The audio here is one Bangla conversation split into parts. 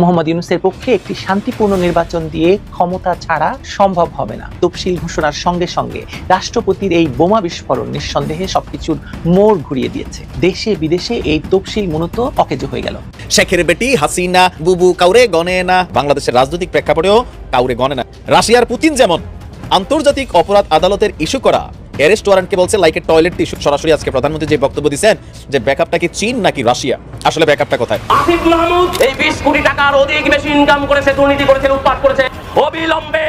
মোহাম্মদ ইউনুসের পক্ষে একটি শান্তিপূর্ণ নির্বাচন দিয়ে ক্ষমতা ছাড়া সম্ভব হবে না। তফসিল ঘোষণার সঙ্গে সঙ্গে রাষ্ট্রপতির এই বোমা বিস্ফোরণ নিঃসন্দেহে সবকিছুর মোড় ঘুরিয়ে দিয়েছে। দেশে বিদেশে এই তফসিল মূলত অকেজো হয়ে গেল। শেখের বেটি হাসিনা, বুবু কাউরে গনে না, বাংলাদেশের রাজনৈতিক প্রেক্ষাপটেও কাউরে গনে না। রাশিয়ার পুতিন যেমন আন্তর্জাতিক অপরাধ আদালতের ইস্যু করা অ্যারেস্ট বলছে এ টয়লেট টিস্যু সরাসরি আজকে প্রধানমন্ত্রী যে বক্তব্য দিচ্ছেন যে ব্যাকআপটা কি চীন নাকি রাশিয়া? আসলে ব্যাকআপটা কোথায়? আসিফ মাহমুদ, এই বিশ কোটি টাকার অধিক বেশি ইনকাম করেছে, দুর্নীতি করেছে উৎপাদ করেছে। অবিলম্বে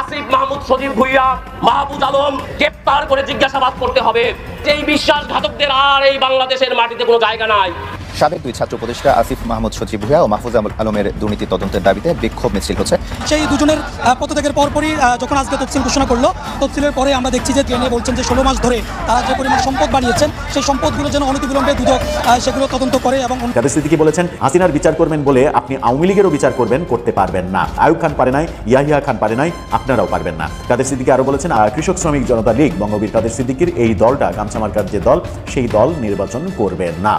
আসিফ মাহমুদ, সজীব ভুইয়া, মাহবুব আলম গ্রেপ্তার করে জিজ্ঞাসাবাদ করতে হবে। এই বিশ্বাসঘাতকদের আর এই বাংলাদেশের মাটিতে কোনো জায়গা নাই। সাবেক দুই ছাত্র উপদেষ্টা আসিফ মাহমুদ সচিব ভুয়া ও মাহফুজ আলমের দুর্নীতি তদন্তের দাবিতে বিক্ষোভ মিছিল হচ্ছে। সেই দুজনের পদত্যাগের পরপরই যখন আজকে তফসিল ঘোষণা করল তফসিলের পরে আমরা দেখছি যে ট্রেনে বলছেন যে ষোলো মাস ধরে তারা যে পরিমাণ সম্পদ বানিয়েছেন সেই সম্পদগুলো যেন অনতিবিলম্বে দুদক সেগুলো তদন্ত করে এবং কাদের সিদ্দিকি বলেছেন হাসিনার বিচার করবেন বলে আপনি আওয়ামী লীগেরও বিচার করবেন করতে পারবেন না। আয়ুব খান পারে নাই ইয়াহিয়া খান পারে নাই আপনারাও পারবেন না। কাদের সিদ্দিকি আরও বলেছেন কৃষক শ্রমিক জনতা লীগ বঙ্গবীর কাদের সিদ্দিকির এই দলটা গামছা মার্কার যে দল সেই দল নির্বাচন করবে না।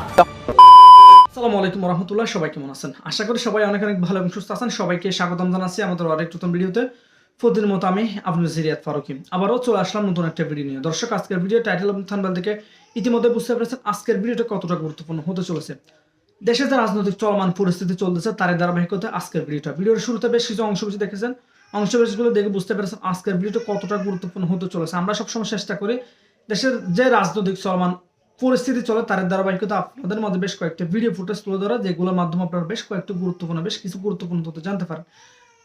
আসসালামু আলাইকুম রহমতুল্লাহ সবাই কেমন আছেন? আশা করি সবাই অনেক অনেক ভালো এবং সুস্থ আছেন। সবাইকে স্বাগতম জানাচ্ছি আমাদের আরেক নতুন ভিডিওতে। প্রতিদিন মতো আমি আপনার সিরিয়াত ফারুকি। আবারও চলে আসলাম নতুন একটা ভিডিও নিয়ে। দর্শক, আজকের ভিডিও টাইটেল এবং থানবেল থেকে ইতিমধ্যে বুঝতে পেরেছেন আজকের ভিডিওটা কতটা গুরুত্বপূর্ণ হতে চলেছে। দেশে যে রাজনৈতিক চলমান পরিস্থিতি চলতেছে তার ধারাবাহিকতা আজকের ভিডিওটা ভিডিওর শুরুতে বেশ কিছু অংশ বেশি দেখেছেন। অংশ বেশগুলো দেখে বুঝতে পেরেছেন আজকের ভিডিওটা কতটা গুরুত্বপূর্ণ হতে চলেছে। আমরা সবসময় চেষ্টা করি দেশের যে রাজনৈতিক চলমান পরিস্থিতি চলে তার ধারাবাহিকতা আপনাদের মধ্যে বেশ কয়েকটা ভিডিও ফুটেজ তুলে ধরা, যেগুলোর মাধ্যমে আপনারা বেশ কয়েকটা গুরুত্বপূর্ণ, বেশ কিছু গুরুত্বপূর্ণ তথ্য জানতে পারেন।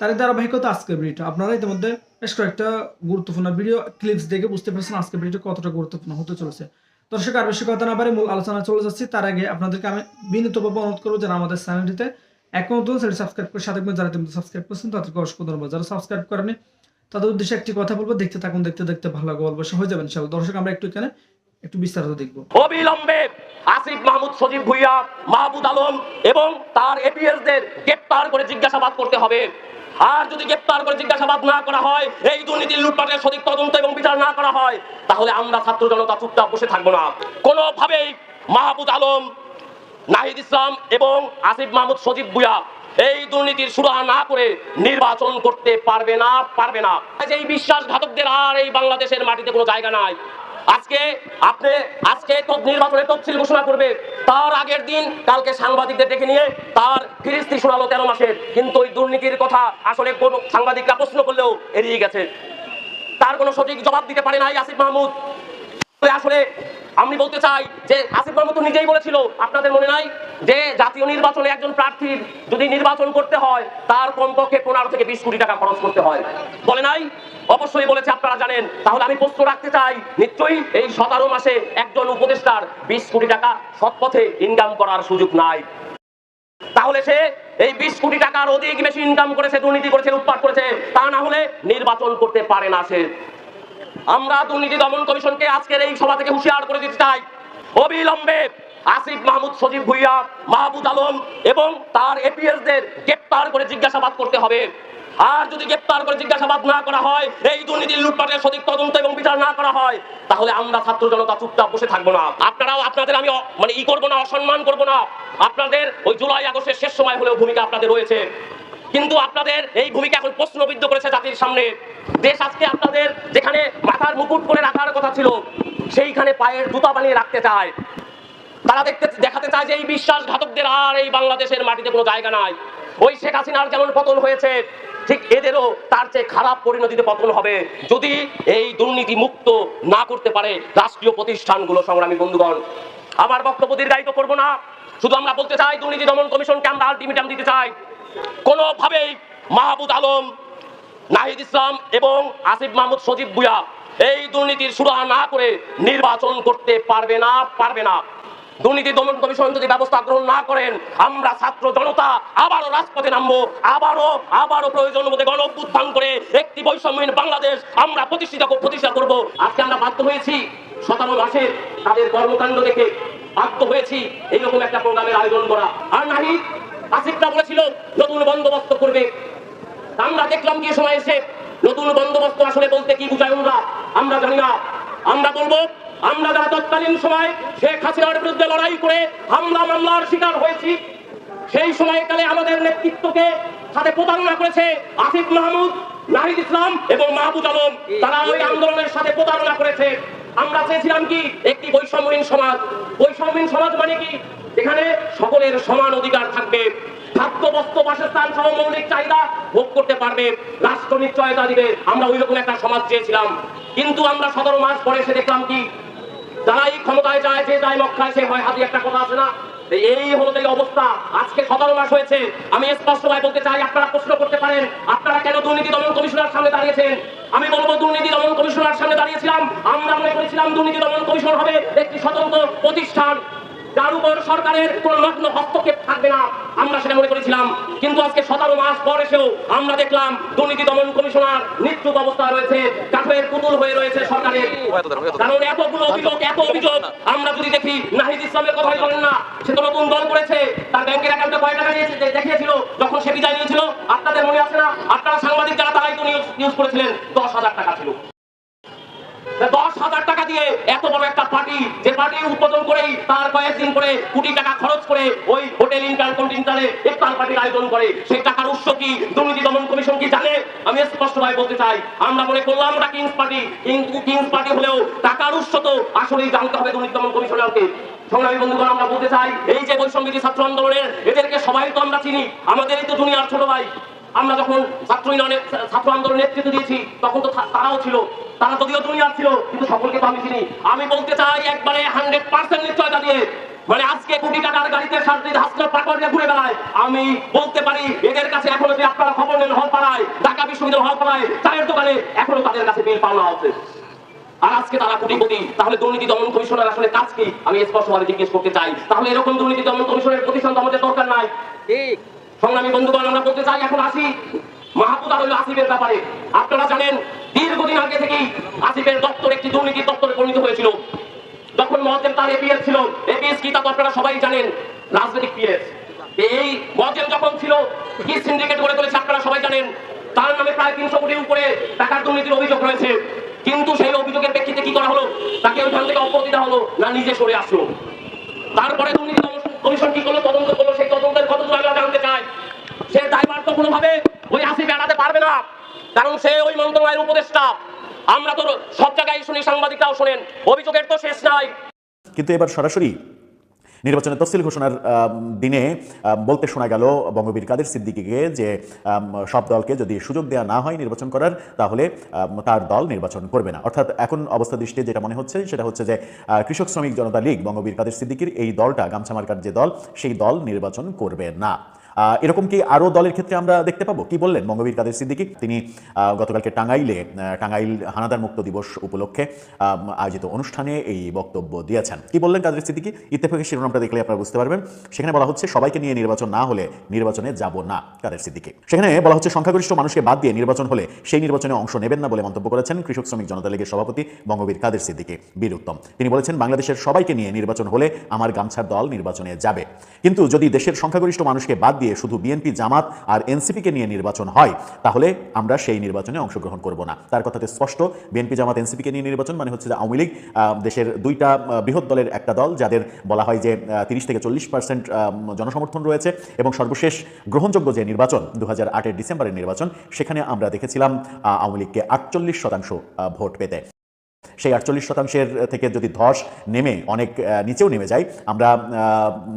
তার ধারাবাহিকতা আজকের ভিডিওটা আপনারা ইতিমধ্যে বেশ কয়েকটা গুরুত্বপূর্ণ ভিডিও ক্লিপস দেখে বুঝতে পারছেন আজকের ভিডিওটা কতটা গুরুত্বপূর্ণ হতে চলেছে। দর্শক, আর বেশি কথা না পারে মূল আলোচনা চলে যাচ্ছি। তার আগে আপনাদেরকে আমি বিনীতভাবে অনুরোধ করব যারা আমাদের চ্যানেলটিতে এখন নতুন, সেটি সাবস্ক্রাইব করে সাথে যারা ইতিমধ্যে সাবস্ক্রাইব করছেন, তাদেরকে অসংখ্য ধন্যবাদ। যারা সাবস্ক্রাইব করেনি তাদের উদ্দেশ্যে একটি কথা বলব, দেখতে থাকুন, দেখতে দেখতে ভালো লাগবে, অবশ্যই হয়ে যাবেন ইনশাআল্লাহ। দর্শক, আমরা একটু এখানে একটু বিস্তারিত দেখব। অবিলম্বে আসিফ মাহমুদ সজীব ভুইয়া মাহবুদ আলম এবং তার এপিএসদের গ্রেপ্তার করে জিজ্ঞাসাবাদ করতে হবে। আর যদি গ্রেপ্তার করে জিজ্ঞাসাবাদ না করা হয়, এই দুর্নীতির লুটপাটের সঠিক তদন্ত এবং বিচার না করা হয়, তাহলে আমরা ছাত্র জনতা চুপচাপ বসে থাকব না। কোনোভাবেই মাহবুদ আলম, নাহিদ ইসলাম এবং আসিফ মাহমুদ সজীব ভুইয়া এই দুর্নীতির সুরাহা না করে নির্বাচন করতে পারবে না পারবে না। এই বিশ্বাসঘাতকদের আর এই বাংলাদেশের মাটিতে কোনো জায়গা নাই। আজকে আপনি আজকে তো নির্বাচনের তফসিল ঘোষণা করবে। তার আগের দিন কালকে সাংবাদিকদের ডেকে নিয়ে তার ফিরিস্তি শোনালো তেরো মাসের। কিন্তু ওই দুর্নীতির কথা আসলে কোন সাংবাদিকরা প্রশ্ন করলেও এড়িয়ে গেছে। তার কোনো সঠিক জবাব দিতে পারে নাই আসিফ মাহমুদ। আসলে আমি বলতে চাই যে আসিফ মাহমুদ নিজেই বলেছিল, আপনাদের মনে নাই? যে জাতীয় নির্বাচনে একজন প্রার্থীর যদি নির্বাচন করতে হয়, তার কমপক্ষে পনেরো থেকে বিশ কোটি টাকা খরচ করতে হয়। বলে নাই? অবশ্যই বলেছে, আপনারা জানেন। তাহলে আমি প্রশ্ন রাখতে চাই, নিশ্চয়ই এই সতেরো মাসে একজন উপদেষ্টার বিশ কোটি টাকা সৎ পথে ইনকাম করার সুযোগ নাই। তাহলে সে এই বিশ কোটি টাকার অধিক বেশি ইনকাম করেছে, দুর্নীতি করেছে, লুটপাট করেছে, তা না হলে নির্বাচন করতে পারে না সে। আমরা দুর্নীতি দমন কমিশনকে আজকের এই সভা থেকে হুঁশিয়ার করে দিতে চাই। অবিলম্বে আসিফ মাহমুদ সজীব ভুইয়া মাহবুদ আলম এবং তার এপিএসদের গ্রেপ্তার করে জিজ্ঞাসাবাদ করতে হবে। আর যদি গ্রেপ্তার করে জিজ্ঞাসাবাদ না করা হয়, এই দুর্নীতির লুটপাটের সঠিক তদন্ত এবং বিচার না করা হয়, তাহলে আমরা ছাত্র জনতা চুপচাপ বসে থাকব না। আপনারাও আপনাদের আমি মানে ই করব না, অসম্মান করব না। আপনাদের ওই জুলাই আগস্টের শেষ সময় হলেও ভূমিকা আপনাদের রয়েছে। কিন্তু আপনাদের এই ভূমিকা এখন প্রশ্নবিদ্ধ করেছে জাতির সামনে। দেশ আজকে আপনাদের যেখানে মাথার মুকুট করে রাখার কথা ছিল, সেইখানে পায়ের জুতা বানিয়ে রাখতে চায়। তারা দেখতে দেখাতে চায় যে এই বিশ্বাসঘাতকদের আর এই বাংলাদেশের মাটিতে কোনো জায়গা নাই। ওই শেখ হাসিনার যেমন পতন হয়েছে, ঠিক এদেরও তার চেয়ে খারাপ পরিণতিতে পতন হবে। যদি এই দুর্নীতি মুক্ত না করতে পারে রাষ্ট্রীয় প্রতিষ্ঠানগুলো, সংগ্রামী বন্ধুগণ। আমার বক্তব্য দীর্ঘায়িত করব না। শুধু আমরা বলতে চাই, দুর্নীতি দমন কমিশনকে আমরা আলটিমেটাম দিতে চাই। কোনোভাবেই মাহবুদ আলম, নাহিদ ইসলাম এবং আসিফ মাহমুদ সজীব ভুয়া এই দুর্নীতির সুরাহা না করে নির্বাচন করতে পারবে না পারবে না। দুর্নীতি দমন কমিশন যদি ব্যবস্থা গ্রহণ না করেন, আমরা ছাত্র জনতা আবারও রাজপথে নামবো, আবারও আবারও প্রয়োজন মধ্যে গণ অভ্যুত্থান করে একটি বৈষম্যহীন বাংলাদেশ আমরা প্রতিষ্ঠিত প্রতিষ্ঠা করব। আজকে আমরা বাধ্য হয়েছি, সতেরো মাসে তাদের কর্মকাণ্ড দেখে বাধ্য হয়েছি এইরকম একটা প্রোগ্রামের আয়োজন করা। আর নাহিদ আসিফরা বলেছিল, নতুন বন্দোবস্ত করবে। আমরা দেখলাম কি সময় এসে নতুন বন্দোবস্ত আসলে বলতে কি বুঝায় আমরা আমরা জানি না। আমরা বলব আমরা যারা তৎকালীন সময় শেখ হাসিনার বিরুদ্ধে লড়াই করে হামলা মামলার শিকার হয়েছি। সেই সময়কালে আমাদের নেতৃত্বকে সাথে প্রতারণা করেছে আসিফ মাহমুদ, নাহিদ ইসলাম এবং মাহবুব আলম। তারা ওই আন্দোলনের সাথে প্রতারণা করেছে। আমরা চেয়েছিলাম কি? একটি বৈষম্যহীন সমাজ। বৈষম্যহীন সমাজ মানে কি? এখানে সকলের সমান অধিকার থাকবে। খাদ্য, বস্ত্র, বাসস্থান সহ মৌলিক চাহিদা ভোগ করতে পারবে। রাষ্ট্র নিশ্চয়তা দিবে। আমরা ওই রকম একটা সমাজ চেয়েছিলাম। কিন্তু আমরা সতেরো মাস পরে এসে দেখলাম কি? যারাই ক্ষমতায় যায়, যে যায় মক্কায়, সে হয় হাতি, একটা কথা আছে না? এই হলো অবস্থা। আজকে সতেরো মাস হয়েছে। আমি স্পষ্ট ভাই বলতে চাই, আপনারা প্রশ্ন করতে পারেন, আপনারা কেন দুর্নীতি দমন কমিশনার সামনে দাঁড়িয়েছেন? আমি বলব, দুর্নীতি দমন কমিশনার সামনে দাঁড়িয়েছিলাম। আমরা মনে করেছিলাম দুর্নীতি দমন কমিশন হবে একটি স্বতন্ত্র প্রতিষ্ঠান। যার উপর সরকারের কোন নগ্ন হস্তক্ষেপ থাকবে না। আমরা সেটা মনে করেছিলাম। কিন্তু আজকে সতেরো মাস পর এসেও আমরা দেখলাম দুর্নীতি দমন কমিশনার নিশ্চুপ অবস্থায় রয়েছে কাঠের পুতুল হয়ে রয়েছে সরকারের। কারণ এতগুলো অভিযোগ এত অভিযোগ আমরা যদি দেখি নাহিদ ইসলামের কথাই বলেন না সে তো নতুন দল করেছে তার ব্যাংকের অ্যাকাউন্টে কয় টাকা দিয়েছে দে- দেখিয়েছিল যখন সে বিদায় নিয়েছিল আপনাদের মনে আছে না? আপনারা সাংবাদিক যারা তারাই তো নিউজ করেছিলেন দশ হাজার টাকা ছিল। দিয়ে এত বড় একটা পার্টি যে পার্টি উদ্বোধন করেই তার কয়েকদিন করে কোটি টাকা খরচ করে ওই হোটেল পার্টির আয়োজন করে। সেই টাকার উৎস কি? দুর্নীতি দমন কমিশন কি জানে? আমি স্পষ্টভাবে বলতে চাই, আমরা মনে করলাম ওটা কিংস পার্টি কিন্তু কিংস পার্টি হলেও টাকার উৎস তো আসলেই জানতে হবে দুর্নীতি দমন সংগ্রামী বন্ধুগণ, আমরা বলতে চাই, এই যে বৈষম্যী ছাত্র আন্দোলনের, এদেরকে সবাই তো আমরা চিনি। আমাদেরই তো দুনিয়ার ছোট ভাই। আমরা যখন ছাত্র ইউনিয়নের ছাত্র আন্দোলনের নেতৃত্ব দিয়েছি, তখন তো তারাও ছিল। তারা যদিও দুনিয়ার ছিল, কিন্তু সকলকে তো আমি চিনি। আমি বলতে চাই, একবারে হান্ড্রেড পার্সেন্ট নিশ্চয়তা দিয়ে মানে আজকে কোটি টাকার গাড়িতে সার্জিত হাসপাতাল পাকড় দিয়ে ঘুরে বেড়ায়। আমি বলতে পারি, এদের কাছে এখনও যে আপনারা খবর নেন হল পাড়ায়, ঢাকা বিশ্ববিদ্যালয় হল পাড়ায়, চায়ের দোকানে এখনও তাদের কাছে বিল পাওনা আছে আর আজকে তারা কোটিপতি, তাহলে দুর্নীতি দমন কমিশনের আসলে কাজ কি? আমি স্পষ্টভাবে জিজ্ঞেস করতে চাই। তাহলে এরকম দুর্নীতি দমন কমিশনের প্রতিষ্ঠান তো আমাদের দরকার নাই। ঠিক। সংগ্রামী বন্ধুগণ, আমরা বলতে চাই এখন আসি মাহবুব আলম আসিফের ব্যাপারে। আপনারা জানেন, দীর্ঘদিন আগে থেকেই আসিফের দপ্তর একটি দুর্নীতির দপ্তরে পরিণত হয়েছিল। যখন মহাদেব তার এপিএস ছিল এপিএস কি তা তো আপনারা সবাই জানেন, রাজনৈতিক পিএস এই মহাদেব যখন ছিল, কি সিন্ডিকেট গড়ে তুলেছে আপনারা সবাই জানেন, তার নামে প্রায় তিনশো কোটির উপরে টাকার দুর্নীতির অভিযোগ রয়েছে। কিন্তু সেই অভিযোগের প্রেক্ষিতে কি করা হলো? তাকে ওইখান থেকে অপরাধ হলো না, নিজে সরে আসলো। তারপরে দুর্নীতি দমন কমিশন কি করল তদন্ত করল সেই তদন্তের কত দূর আমরা জানতে চাই সে দায়ভার তো কোনোভাবে ওই আসিফ এড়াতে পারবে না। কারণ সে ওই মন্ত্রণালয়ের উপদেষ্টা। আমরা তো সব জায়গায় শুনি, সাংবাদিকরাও শোনেন। অভিযোগের তো শেষ নাই। কিন্তু এবার সরাসরি নির্বাচনের তফসিল ঘোষণার দিনে বলতে শোনা গেল বঙ্গবীর কাদের সিদ্দিকিকে যে সব দলকে যদি সুযোগ দেওয়া না হয় নির্বাচন করার, তাহলে তার দল নির্বাচন করবে না। অর্থাৎ এখন অবস্থা দৃষ্টিতে যেটা মনে হচ্ছে, সেটা হচ্ছে যে কৃষক শ্রমিক জনতা লীগ, বঙ্গবীর কাদের সিদ্দিকির এই দলটা, গামছা মার্কার যে দল, সেই দল নির্বাচন করবে না। এরকম কি আরও দলের ক্ষেত্রে আমরা দেখতে পাবো? কি বললেন বঙ্গবীর কাদের সিদ্দিকি? তিনি গতকালকে টাঙ্গাইলে টাঙ্গাইল হানাদার মুক্ত দিবস উপলক্ষে আয়োজিত অনুষ্ঠানে এই বক্তব্য দিয়েছেন। কি বললেন কাদের সিদ্দিকি? ইত্তেফাকের শিরোনামটা দেখলে আপনারা বুঝতে পারবেন। সেখানে বলা হচ্ছে, সবাইকে নিয়ে নির্বাচন না হলে নির্বাচনে যাব না কাদের সিদ্দিকি। সেখানে বলা হচ্ছে, সংখ্যাগরিষ্ঠ মানুষকে বাদ দিয়ে নির্বাচন হলে সেই নির্বাচনে অংশ নেবেন না বলে মন্তব্য করেছেন কৃষক শ্রমিক জনতা লীগের সভাপতি বঙ্গবীর কাদের সিদ্দিকি, বীর উত্তম। তিনি বলেছেন, বাংলাদেশের সবাইকে নিয়ে নির্বাচন হলে আমার গামছার দল নির্বাচনে যাবে। কিন্তু যদি দেশের সংখ্যাগরিষ্ঠ মানুষকে বাদ দিয়ে শুধু বিএনপি, জামাত আর এনসিপিকে নিয়ে নির্বাচন হয়, তাহলে আমরা সেই নির্বাচনে অংশগ্রহণ করব না। তার কথাতে স্পষ্ট, বিএনপি, জামাত, এনসিপিকে নিয়ে নির্বাচন মানে হচ্ছে যে আওয়ামী লীগ দেশের দুইটা বৃহৎ দলের একটা দল, যাদের বলা হয় যে তিরিশ থেকে চল্লিশ পার্সেন্ট জনসমর্থন রয়েছে এবং সর্বশেষ গ্রহণযোগ্য যে নির্বাচন দু হাজার ডিসেম্বরের নির্বাচন, সেখানে আমরা দেখেছিলাম আওয়ামী লীগকে আটচল্লিশ শতাংশ ভোট পেতে। সেই আটচল্লিশ শতাংশের থেকে যদি ধস নেমে, অনেক নিচেও নেমে যায়, আমরা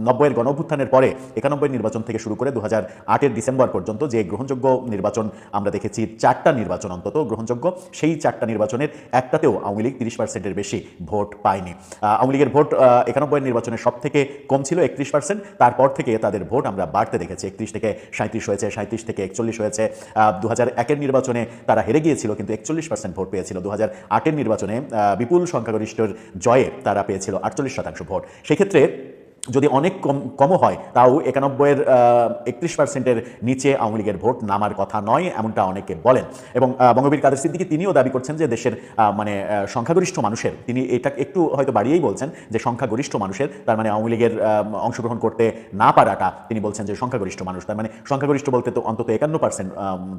নব্বইয়ের গণ অভ্যুত্থানের পরে একানব্বই নির্বাচন থেকে শুরু করে দু হাজার ডিসেম্বর পর্যন্ত যে গ্রহণযোগ্য নির্বাচন আমরা দেখেছি, চারটা নির্বাচন অন্তত গ্রহণযোগ্য, সেই চারটা নির্বাচনের একটাতেও আওয়ামী লীগ তিরিশ পার্সেন্টের বেশি ভোট পায়নি। আওয়ামী লীগের ভোট একানব্বই নির্বাচনের সব থেকে কম ছিল একত্রিশ পার্সেন্ট, তারপর থেকে তাদের ভোট আমরা বাড়তে দেখেছি, একত্রিশ থেকে সাঁত্রিশ হয়েছে সাঁত্রিশ থেকে একচল্লিশ হয়েছে। দু হাজার একের নির্বাচনে তারা হেরে গিয়েছিল, কিন্তু একচল্লিশ পার্সেন্ট ভোট পেয়েছিল। দু হাজার আটের নির্বাচনে বিপুল সংখ্যাগরিষ্ঠর জয়ে তারা পেয়েছিল আটচল্লিশ শতাংশ ভোট। সেক্ষেত্রে যদি অনেক কম, কমও হয়, তাও একানব্বইয়ের একত্রিশ পার্সেন্টের নিচে আওয়ামী লীগের ভোট নামার কথা নয়, এমনটা অনেকে বলেন। এবং বঙ্গবীর কাদের সিদ্দিকি তিনিও দাবি করছেন যে দেশের মানে সংখ্যাগরিষ্ঠ মানুষের, তিনি এটা একটু হয়তো বাড়িয়েই বলছেন, যে সংখ্যাগরিষ্ঠ মানুষের, তার মানে আওয়ামী লীগের অংশগ্রহণ করতে না পারাটা, তিনি বলছেন যে সংখ্যাগরিষ্ঠ মানুষ, তার মানে সংখ্যাগরিষ্ঠ বলতে তো অন্তত একান্ন পার্সেন্ট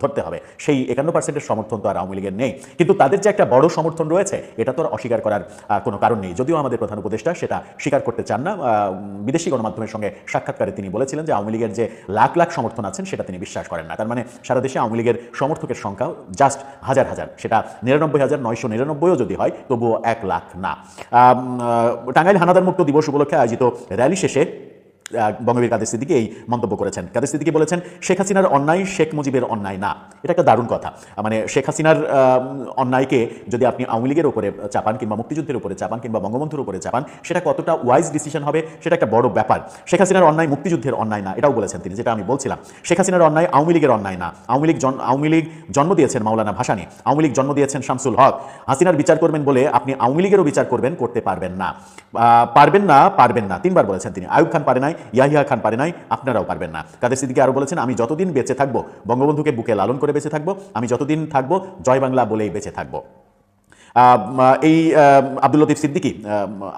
ধরতে হবে। সেই একান্ন পার্সেন্টের সমর্থন তো আর আওয়ামী লীগের নেই। কিন্তু তাদের যে একটা বড় সমর্থন রয়েছে, এটা তো আর অস্বীকার করার কোনো কারণ নেই। যদিও আমাদের প্রধান উপদেষ্টা সেটা স্বীকার করতে চান না বিদেশি গণমাধ্যমের সঙ্গে সাক্ষাৎকারে তিনি বলেছিলেন যে আওয়ামী লীগের যে লাখ লাখ সমর্থন আছেন, সেটা তিনি বিশ্বাস করেন না। তার মানে সারা দেশে আওয়ামী লীগের সমর্থকের সংখ্যা জাস্ট হাজার হাজার। সেটা নিরানব্বই হাজার নয়শো নিরানব্বইও যদি হয়, তবুও এক লাখ না। টাঙ্গাইল হানাদার মুক্ত দিবস উপলক্ষে আয়োজিত র্যালি শেষে বঙ্গবীর কাদের সিদ্দিকি এই মন্তব্য করেছেন। কাদের সিদ্দিকি বলেছেন, শেখ হাসিনার অন্যায় শেখ মুজিবের অন্যায় না। এটা একটা দারুণ কথা। মানে শেখ হাসিনার অন্যায়কে যদি আপনি আওয়ামী লীগের উপরে চাপান কিংবা মুক্তিযুদ্ধের উপরে চাপান কিংবা বঙ্গবন্ধুর উপরে চাপান, সেটা কতটা ওয়াইজ ডিসিশন হবে, সেটা একটা বড় ব্যাপার। শেখ হাসিনার অন্যায় মুক্তিযুদ্ধের অন্যায় না, এটাও বলেছেন তিনি, যেটা আমি বলছিলাম। শেখ হাসিনার অন্যায় আওয়ামী লীগের অন্যায় না। আওয়ামী লীগ আওয়ামী লীগ জন্ম দিয়েছেন মাওলানা ভাসানী। আওয়ামী লীগ জন্ম দিয়েছেন শামসুল হক। হাসিনার বিচার করবেন বলে আপনি আওয়ামী লীগেরও বিচার করবেন, করতে পারবেন না। পারবেন না পারবেন না। তিনবার বলেছেন তিনি। আয়ুব খান পারে নাই ইয়াহিয়া খান পারে নাই, আপনারাও পারবেন না। কাদের সিদ্দিকি আরও বলেছেন, আমি যতদিন বেঁচে থাকব, বঙ্গবন্ধুকে বুকে লালন করে বেঁচে থাকব, আমি যতদিন থাকব, জয় বাংলা বলেই বেঁচে থাকব। এই আব্দুল লতিফ সিদ্দিকী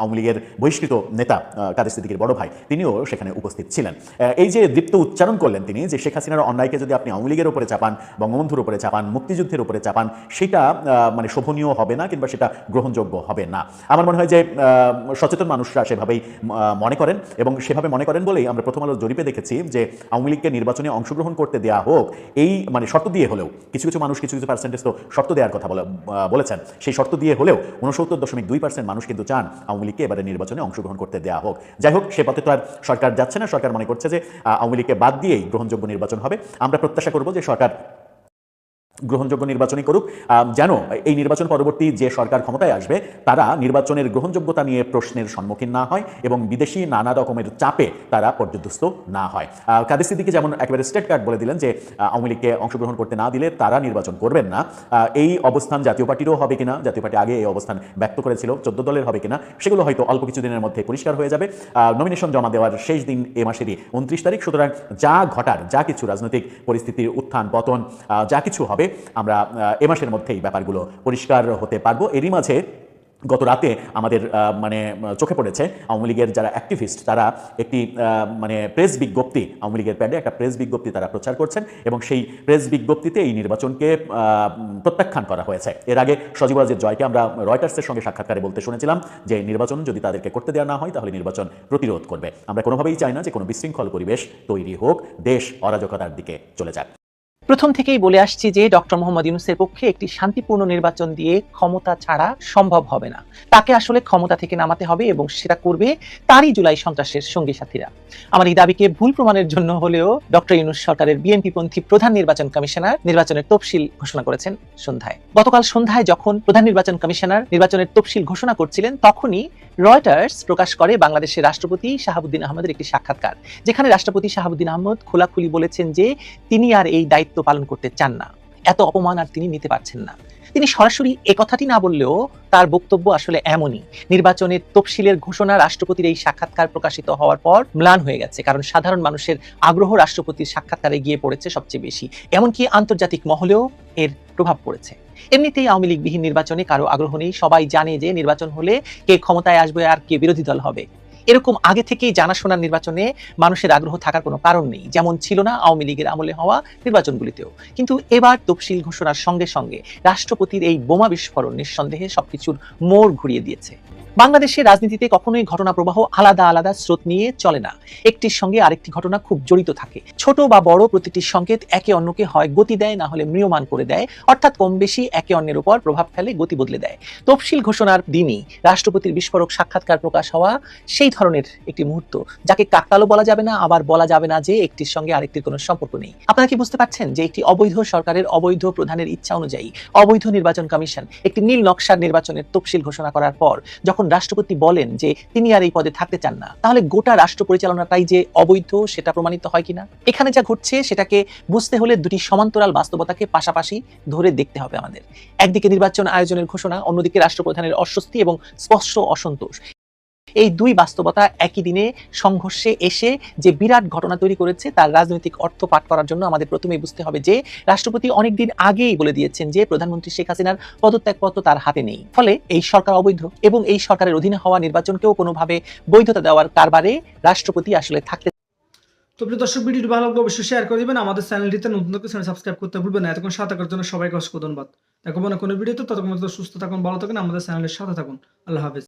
আওয়ামী লীগের বহিষ্কৃত নেতা কাদের সিদ্দিকির বড় ভাই, তিনিও সেখানে উপস্থিত ছিলেন। এই যে দীপ্ত উচ্চারণ করলেন তিনি, যে শেখ হাসিনার অন্যায়কে যদি আপনি আওয়ামী লীগের উপরে চাপান, বঙ্গবন্ধুর উপরে চাপান, মুক্তিযুদ্ধের উপরে চাপান, সেটা মানে শোভনীয় হবে না কিংবা সেটা গ্রহণযোগ্য হবে না। আমার মনে হয় যে সচেতন মানুষরা সেভাবেই মনে করেন এবং সেভাবে মনে করেন বলেই আমরা প্রথম আলোর জরিপে দেখেছি যে আওয়ামী লীগকে নির্বাচনে অংশগ্রহণ করতে দেওয়া হোক, এই মানে শর্ত দিয়ে হলেও, কিছু কিছু মানুষ কিছু কিছু পার্সেন্টেজ তো শর্ত দেওয়ার কথা বলেছেন। সেই শর্ত দিয়ে হলেও উনসত্তর দশমিক দুই পার্সেন্ট মানুষ কিন্তু চান আওয়ামী লীগকে এবারে নির্বাচনে অংশগ্রহণ করতে দেওয়া হোক। যাই হোক, সে পথে তো আর সরকার যাচ্ছে না। সরকার মনে করছে যে আওয়ামী লীগকে বাদ দিয়েই গ্রহণযোগ্য নির্বাচন হবে। আমরা প্রত্যাশা করব যে সরকার গ্রহণযোগ্য নির্বাচনই করুক যেন এই নির্বাচন পরবর্তী যে সরকার ক্ষমতায় আসবে, তারা নির্বাচনের গ্রহণযোগ্যতা নিয়ে প্রশ্নের সম্মুখীন না হয় এবং বিদেশি নানা রকমের চাপে তারা পর্যদস্ত না হয়। কাদের সিদ্দিকি যেমন একেবারে স্টেট কার্ড বলে দিলেন যে আওয়ামী লীগকে অংশগ্রহণ করতে না দিলে তারা নির্বাচন করবেন না। এই অবস্থান জাতীয় পার্টিরও হবে কিনা, জাতীয় পার্টি আগে এই অবস্থান ব্যক্ত করেছিল, চোদ্দ দলের হবে কিনা, সেগুলো হয়তো অল্প কিছুদিনের মধ্যে পরিষ্কার হয়ে যাবে। নমিনেশন জমা দেওয়ার শেষ দিন এ মাসেরই উনত্রিশ তারিখ, সুতরাং যা ঘটার, যা কিছু রাজনৈতিক পরিস্থিতির উত্থান, পতন যা কিছু হবে আমরা এ মাসের মধ্যেই ব্যাপারগুলো পরিষ্কার হতে পারব। এরই মাঝে গত রাতে আমাদের মানে চোখে পড়েছে আওয়ামী লীগের যারা অ্যাক্টিভিস্ট তারা একটি মানে প্রেস বিজ্ঞপ্তি, আওয়ামী লীগের প্যাডে একটা প্রেস বিজ্ঞপ্তি তারা প্রচার করছেন এবং সেই প্রেস বিজ্ঞপ্তিতে এই নির্বাচনকে প্রত্যাখ্যান করা হয়েছে। এর আগে সজীব রাজের জয়কে আমরা রয়টার্সের সঙ্গে সাক্ষাৎকারে বলতে শুনেছিলাম যে নির্বাচন যদি তাদেরকে করতে দেওয়া না হয়, তাহলে নির্বাচন প্রতিরোধ করবে। আমরা কোনোভাবেই চাই না যে কোনো বিশৃঙ্খল পরিবেশ তৈরি হোক, দেশ অরাজকতার দিকে চলে যাক। প্রথম থেকেই বলে আসছি যে ডক্টর মোহাম্মদ ইউনুসের পক্ষে একটি শান্তিপূর্ণ নির্বাচন দিয়ে ক্ষমতা ছাড়া সম্ভব হবে না। তাকে আসলে ক্ষমতা থেকে নামাতে হবে এবং সেটা করবে তারই জুলাই সন্ত্রাসের সঙ্গী সাথীরা। আমার এই দাবিকে ভুল প্রমাণের জন্য হলেও ডক্টর ইউনুস সরকারের বিএনপি পন্থী প্রধান নির্বাচন কমিশনার নির্বাচনের তফসিল ঘোষণা করেছেন সন্ধ্যায়। গতকাল সন্ধ্যায় যখন প্রধান নির্বাচন কমিশনার নির্বাচনের তফসিল ঘোষণা করছিলেন, তখনই রয়টার্স প্রকাশ করে বাংলাদেশের রাষ্ট্রপতি শাহাবুদ্দিন আহমদের একটি সাক্ষাৎকার, যেখানে রাষ্ট্রপতি শাহাবুদ্দিন আহমদ খোলাখুলি বলেছেন যে তিনি আর এই দায়িত্ব পালন করতে চান না। এত অপমান আর তিনি নিতে পারছেন না। তিনি সরাসরি এ কথাটি না বললেও তার বক্তব্য আসলে এমনই। নির্বাচনের তফসিলের ঘোষণা রাষ্ট্রপতির এই সাক্ষাৎকার প্রকাশিত হওয়ার পর ম্লান হয়ে গেছে, কারণ সাধারণ মানুষের আগ্রহ রাষ্ট্রপতির সাক্ষাৎকারে গিয়ে পড়েছে সবচেয়ে বেশি। এমনকি আন্তর্জাতিক মহলেও এর প্রভাব পড়েছে। এমনিতেই আওয়ামী লীগবিহীন নির্বাচনে কারও আগ্রহ নেই। সবাই জানে যে নির্বাচন হলে কে ক্ষমতায় আসবে আর কে বিরোধী দল হবে। এরকম আগে থেকেই জানাশোনার নির্বাচনে মানুষের আগ্রহ থাকার কোনো কারণ নেই। যেমন ছিল না আওয়ামী লীগের আমলে হওয়া নির্বাচনগুলিতেও। কিন্তু এবার তফসিল ঘোষণার সঙ্গে সঙ্গে রাষ্ট্রপতির এই বোমা বিস্ফোরণ নিঃসন্দেহে সবকিছুর মোড় ঘুরিয়ে দিয়েছে। বাংলাদেশের রাজনীতিতে কখনোই ঘটনা প্রবাহ আলাদা আলাদা স্রোত নিয়ে চলে না। একটির সঙ্গে আরেকটি ঘটনা খুব জড়িত থাকে। ছোট বা বড় প্রতিটি সংকেত একে অন্যকে হয় গতি দেয়, না হলে ম্রিয়মান করে দেয়। অর্থাৎ কম বেশি একে অন্যের উপর প্রভাব ফেলে গতি বদলে দেয়। তফসিল ঘোষণার দিনই রাষ্ট্রপতির বিস্ফোরক সাক্ষাৎকার প্রকাশ হওয়া সেই ধরনের একটি মুহূর্ত, যাকে কাকতালো বলা যাবে না, আবার বলা যাবে না যে একটির সঙ্গে আরেকটির কোনো সম্পর্ক নেই। আপনারা কি বুঝতে পারছেন যে একটি অবৈধ সরকারের অবৈধ প্রধানের ইচ্ছা অনুযায়ী অবৈধ নির্বাচন কমিশন একটি নীল নকশার নির্বাচনের তফসিল ঘোষণা করার পর, যখন রাষ্ট্রপতি বলেন যে তিনি আর এই পদে থাকতে চান না, তাহলে গোটা রাষ্ট্র পরিচালনাটাই যে অবৈধ সেটা প্রমাণিত হয় কিনা? এখানে যা ঘটছে সেটাকে বুঝতে হলে দুটি সমান্তরাল বাস্তবতাকে পাশাপাশি ধরে দেখতে হবে আমাদের। একদিকে নির্বাচন আয়োজনের ঘোষণা, অন্যদিকে রাষ্ট্রপ্রধানের অস্বস্তি এবং স্পষ্ট অসন্তোষ। এই দুই বাস্তবতা একই দিনে সংঘর্ষে এসে যে বিরাট ঘটনা তৈরি করেছে, তার রাজনৈতিক অর্থ পাঠ করার জন্য আমাদের প্রথমেই বুঝতে হবে যে, রাষ্ট্রপতি অনেকদিন আগেই বলে দিয়েছেন যে, প্রধানমন্ত্রী শেখ হাসিনার পদত্যাগপত্র তার হাতে নেই। ফলে এই সরকার অবৈধ এবং এই সরকারের অধীনে হওয়া নির্বাচনকেও কোনোভাবে বৈধতা দেওয়ার কারবারে রাষ্ট্রপতি আসলে থাকতে তো প্রিয় দর্শক, ভিডিওটি ভালো লাগলে অবশ্যই শেয়ার করে দিবেন। আমাদের চ্যানেলটিতে নতুন চ্যানেল সাবস্ক্রাইব করতে ভুলবেন না। এতক্ষণ সাথে থাকার জন্য সবাইকে অসংখ্য ধন্যবাদ। দেখো না কোনো ভিডিওতে। ততক্ষণ সুস্থ থাকুন, ভালো থাকুন। আমাদের চ্যানেলের সাথে থাকুন। আল্লাহ হাফেজ।